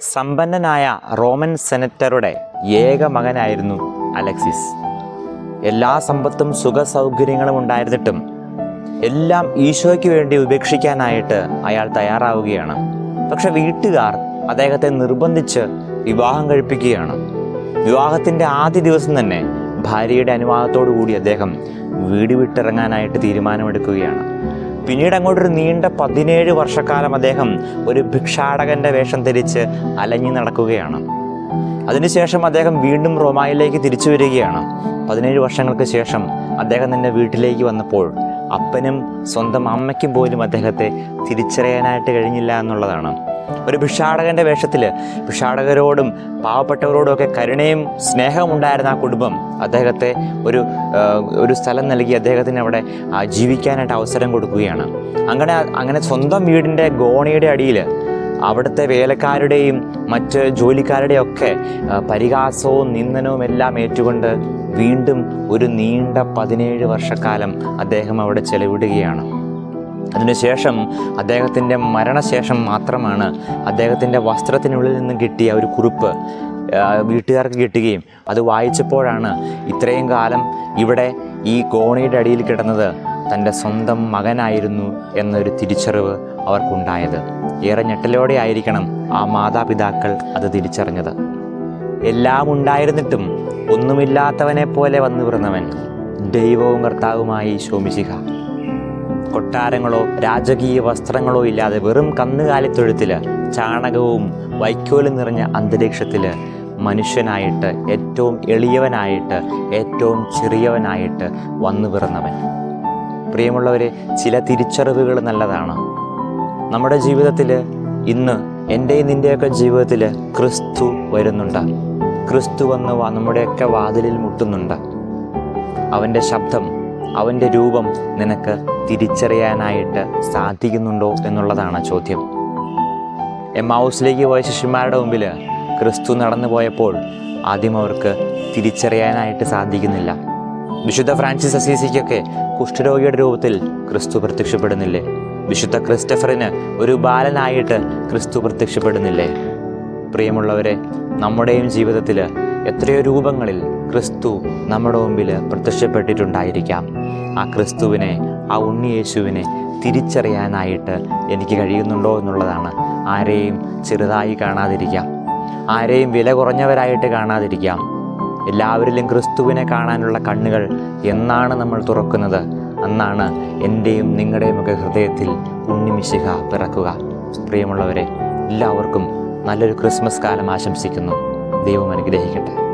സമ്പന്നനായ റോമൻ സെനറ്ററുടെ ഏക മകനായിരുന്നു അലക്സിസ്. എല്ലാ സമ്പത്തും സുഖ സൗകര്യങ്ങളും ഉണ്ടായിരുന്നിട്ടും എല്ലാം ഈശോയ്ക്ക് വേണ്ടി ഉപേക്ഷിക്കാനായിട്ട് അയാൾ തയ്യാറാവുകയാണ്. പക്ഷെ വീട്ടുകാർ അദ്ദേഹത്തെ നിർബന്ധിച്ച് വിവാഹം കഴിപ്പിക്കുകയാണ്. വിവാഹത്തിന്റെ ആദ്യ ദിവസം തന്നെ ഭാര്യയുടെ അനുവാദത്തോടു കൂടി അദ്ദേഹം വീട് വിട്ടിറങ്ങാനായിട്ട് തീരുമാനമെടുക്കുകയാണ്. പിന്നീട് അങ്ങോട്ടൊരു നീണ്ട പതിനേഴ് വർഷക്കാലം അദ്ദേഹം ഒരു ഭിക്ഷാടകന്റെ വേഷം ധരിച്ച് അലഞ്ഞു നടക്കുകയാണ്. അതിനുശേഷം അദ്ദേഹം വീണ്ടും റോമായിലേക്ക് തിരിച്ചു വരികയാണ്. പതിനേഴ് വർഷങ്ങൾക്ക് ശേഷം അദ്ദേഹം തന്നെ വീട്ടിലേക്ക് വന്നപ്പോൾ അപ്പനും സ്വന്തം അമ്മയ്ക്കും പോലും അദ്ദേഹത്തെ തിരിച്ചറിയാനായിട്ട് കഴിഞ്ഞില്ല എന്നുള്ളതാണ്. ഒരു ഭിക്ഷാടകന്റെ വേഷത്തിൽ ഭിക്ഷാടകരോടും പാവപ്പെട്ടവരോടും ഒക്കെ കരുണയും സ്നേഹവും ഉണ്ടായിരുന്ന ആ കുടുംബം അദ്ദേഹത്തെ ഒരു ഒരു സ്ഥലം നൽകി അദ്ദേഹത്തിന് അവിടെ ജീവിക്കാനായിട്ട് അവസരം കൊടുക്കുകയാണ്. അങ്ങനെ അങ്ങനെ സ്വന്തം വീടിന്റെ ഗോണിയുടെ അടിയിൽ അവിടുത്തെ വേലക്കാരുടെയും മറ്റ് ജോലിക്കാരുടെയും ഒക്കെ പരിഹാസവും നിന്ദനവും എല്ലാം ഏറ്റുകൊണ്ട് വീണ്ടും ഒരു നീണ്ട പതിനേഴ് വർഷക്കാലം അദ്ദേഹം അവിടെ ചെലവിടുകയാണ്. അതിനുശേഷം അദ്ദേഹത്തിന്റെ മരണശേഷം മാത്രമാണ് അദ്ദേഹത്തിന്റെ വസ്ത്രത്തിനുള്ളിൽ നിന്ന് കിട്ടിയ ഒരു കുറിപ്പ് വീട്ടുകാർക്ക് കിട്ടുകയും അത് വായിച്ചപ്പോഴാണ് ഇത്രയും കാലം ഇവിടെ ഈ കോണിയുടെ അടിയിൽ കിടന്നത് തന്റെ സ്വന്തം മകനായിരുന്നു എന്നൊരു തിരിച്ചറിവ് അവർക്കുണ്ടായത്. ഏറെ ഞെട്ടലോടെ ആയിരിക്കണം ആ മാതാപിതാക്കൾ അത് തിരിച്ചറിഞ്ഞത്. എല്ലാം ഉണ്ടായിരുന്നിട്ടും ഒന്നുമില്ലാത്തവനെ പോലെ വന്നു പിറന്നവൻ ദൈവവും കർത്താവുമായി ശോമിശിഖ കൊട്ടാരങ്ങളോ രാജകീയ വസ്ത്രങ്ങളോ ഇല്ലാതെ വെറും കന്നുകാലിത്തൊഴുത്തിൽ ചാണകവും വൈക്കോലും നിറഞ്ഞ അന്തരീക്ഷത്തിൽ മനുഷ്യനായിട്ട് ഏറ്റവും എളിയവനായിട്ട് ഏറ്റവും ചെറിയവനായിട്ട് വന്നു പിറന്നവൻ. പ്രിയമുള്ളവരെ ചില തിരിച്ചറിവുകൾ നല്ലതാണ്. നമ്മുടെ ജീവിതത്തിൽ ഇന്ന് എന്റെയും നിന്റെയൊക്കെ ജീവിതത്തിൽ ക്രിസ്തു വരുന്നുണ്ട്. ക്രിസ്തു വന്ന് നമ്മുടെയൊക്കെ വാതിലിൽ മുട്ടുന്നുണ്ട്. അവന്റെ ശബ്ദം അവന്റെ രൂപം നിനക്ക് തിരിച്ചറിയാനായിട്ട് സാധിക്കുന്നുണ്ടോ എന്നുള്ളതാണ് ചോദ്യം. എമ്മാവൂസിലേക്ക് പോയ ശിഷ്യന്മാരുടെ മുമ്പിൽ ക്രിസ്തു നടന്നു പോയപ്പോൾ ആദ്യം അവർക്ക് തിരിച്ചറിയാനായിട്ട് സാധിക്കുന്നില്ല. വിശുദ്ധ ഫ്രാൻസിസ് അസീസിക്കൊക്കെ കുഷ്ഠരോഗിയുടെ രൂപത്തിൽ ക്രിസ്തു പ്രത്യക്ഷപ്പെടുന്നില്ലേ? വിശുദ്ധ ക്രിസ്റ്റഫറിന് ഒരു ബാലനായിട്ട് ക്രിസ്തു പ്രത്യക്ഷപ്പെടുന്നില്ലേ? പ്രിയമുള്ളവരെ നമ്മുടെയും ജീവിതത്തിൽ എത്രയോ രൂപങ്ങളിൽ ക്രിസ്തു നമ്മുടെ മുമ്പിൽ പ്രത്യക്ഷപ്പെട്ടിട്ടുണ്ടായിരിക്കാം. ആ ക്രിസ്തുവിനെ ആ ഉണ്ണിയേശുവിനെ തിരിച്ചറിയാനായിട്ട് എനിക്ക് കഴിയുന്നുണ്ടോ എന്നുള്ളതാണ്. ആരെയും ചെറുതായി കാണാതിരിക്കാം. ആരെയും വില കുറഞ്ഞവരായിട്ട് കാണാതിരിക്കാം. എല്ലാവരിലും ക്രിസ്തുവിനെ കാണാനുള്ള കണ്ണുകൾ എന്നാണ് നമ്മൾ തുറക്കുന്നത്. അന്നാണ് എന്റെയും നിങ്ങളുടെയും ഒക്കെ ഹൃദയത്തിൽ ഉണ്ണിമിശിക പിറക്കുക. പ്രിയമുള്ളവരെ എല്ലാവർക്കും നല്ലൊരു ക്രിസ്മസ് കാലം ആശംസിക്കുന്നു. ദൈവം അനുഗ്രഹിക്കട്ടെ.